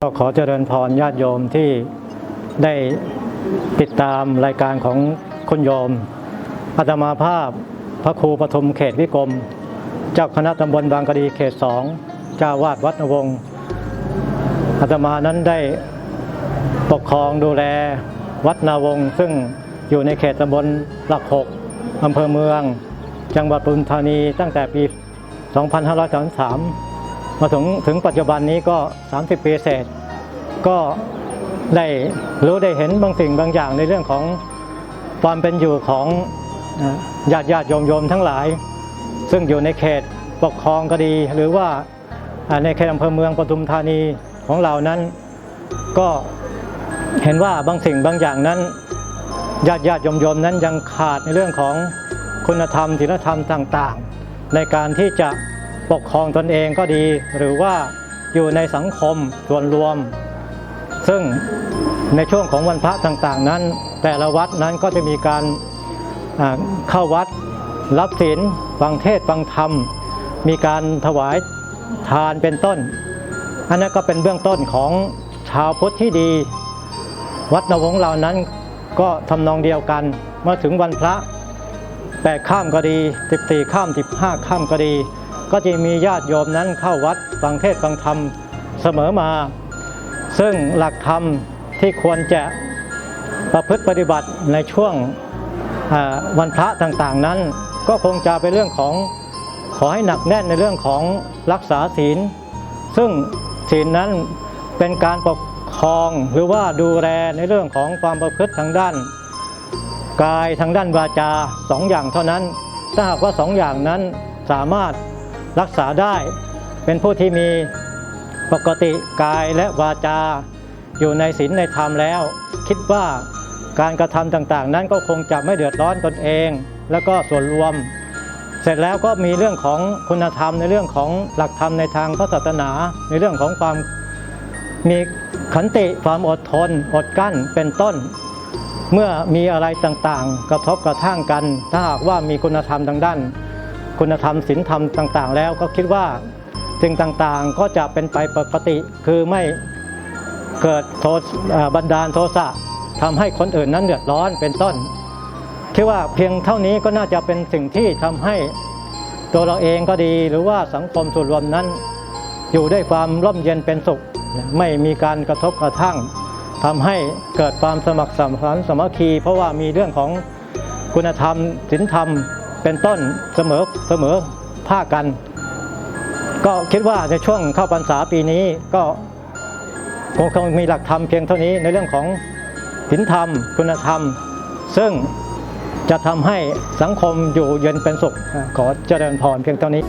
ก็ขอเจริญพรญาติโยมที่ได้ติดตามรายการของคุณโยมอาตมาภาพพระครูปฐมเขตวิกรม เจ้าคณะตำบลบางกะดีเขตสองเจ้าวาดวัดนวงอาตมานั้นได้ปกครองดูแลวัดนาวง ซึ่งอยู่ในเขตตำบลหลักหกอำเภอเมือง จังหวัดปทุมธานีตั้งแต่ปี 2533 มาถึงถึงปัจจุบันนี้ก็ 30 ปีเศษ ก็ได้รู้ได้เห็นบางสิ่งบางอย่างในเรื่องของความเป็นอยู่ของญาติญาติโยมโยมทั้งหลาย ซึ่งอยู่ในเขตปกครองก็ดี หรือว่าในเขตอำเภอเมืองปทุมธานีของเรานั้น ก็เห็นว่าบางสิ่งบางอย่างนั้นญาติญาติโยมโยมนั้นยังขาดในเรื่องของคุณธรรมศีลธรรมต่าง ๆ ในการที่จะ ปกครองตนเองก็ดี หรือว่าอยู่ในสังคมส่วนรวม ซึ่งในช่วงของวันพระต่างๆ นั้น แต่ละวัดนั้นก็จะมีการเข้าวัดรับศีลฟังเทศฟังธรรม มีการถวายทานเป็นต้น อันนั้นก็เป็นเบื้องต้นของชาวพุทธที่ดี วัดนวงศ์เรานั้นก็ทำนองเดียวกัน เมื่อถึงวันพระแปดข้ามก็ดี 14 ข้าม 15 ข้ามก็ดี ก็จะมีญาติโยมนั้นเข้าวัดฟังเทศฟังธรรมเสมอมา ซึ่งหลักธรรมที่ควรจะประพฤติปฏิบัติในช่วงวันพระต่างๆนั้น ก็คงจะเป็นเรื่องของขอให้หนักแน่นในเรื่องของรักษาศีล ซึ่งศีลนั้นเป็นการปกครองหรือว่าดูแลในเรื่องของความประพฤติทางด้าน กายทางด้านวาจาสองอย่างเท่านั้น ถ้าหากว่าสองอย่างนั้นสามารถ รักษาได้เป็นผู้ที่มีปกติกายและวาจา อยู่ในศีลในธรรมแล้ว คิดว่าการกระทำต่างๆ นั้นก็คงจะไม่เดือดร้อนตนเอง แล้วก็ส่วนรวม เสร็จแล้วก็มีเรื่องของคุณธรรมในเรื่องของหลักธรรมในทางพระศาสนา ในเรื่องของความมีขันติความอดทน อดกั้นเป็นต้น เมื่อมีอะไรต่างๆ กระทบกระทั่งกัน ถ้าหากว่ามีคุณธรรมทางด้าน คุณธรรมศีลธรรมต่างๆ แล้วก็คิดว่าสิ่งต่างๆก็จะเป็นไปปกติคือไม่เกิดโทสเอ่อบันดาลโทสะทำให้คนอื่นนั้นเดือดร้อนเป็นต้นคิดว่าเพียงเท่านี้ก็น่าจะเป็นสิ่งที่ทำให้ตัวเราเองก็ดีหรือว่าสังคมส่วนรวมนั้น อยู่ด้วยความร่มเย็นเป็นสุข ไม่มีการกระทบกระทั่งทำให้เกิดความสมัครสมานสามัคคี เพราะว่ามีเรื่องของคุณธรรมศีลธรรม เป็นต้นเสมอเสมอภาคกัน ก็คิดว่าในช่วงเข้าพรรษาปีนี้ก็คงคงมีหลักธรรมเพียงเท่านี้ในเรื่องของศีลธรรม คุณธรรม ซึ่งจะทำให้สังคมอยู่เย็นเป็นสุขขอเจริญพรเพียงเท่านี้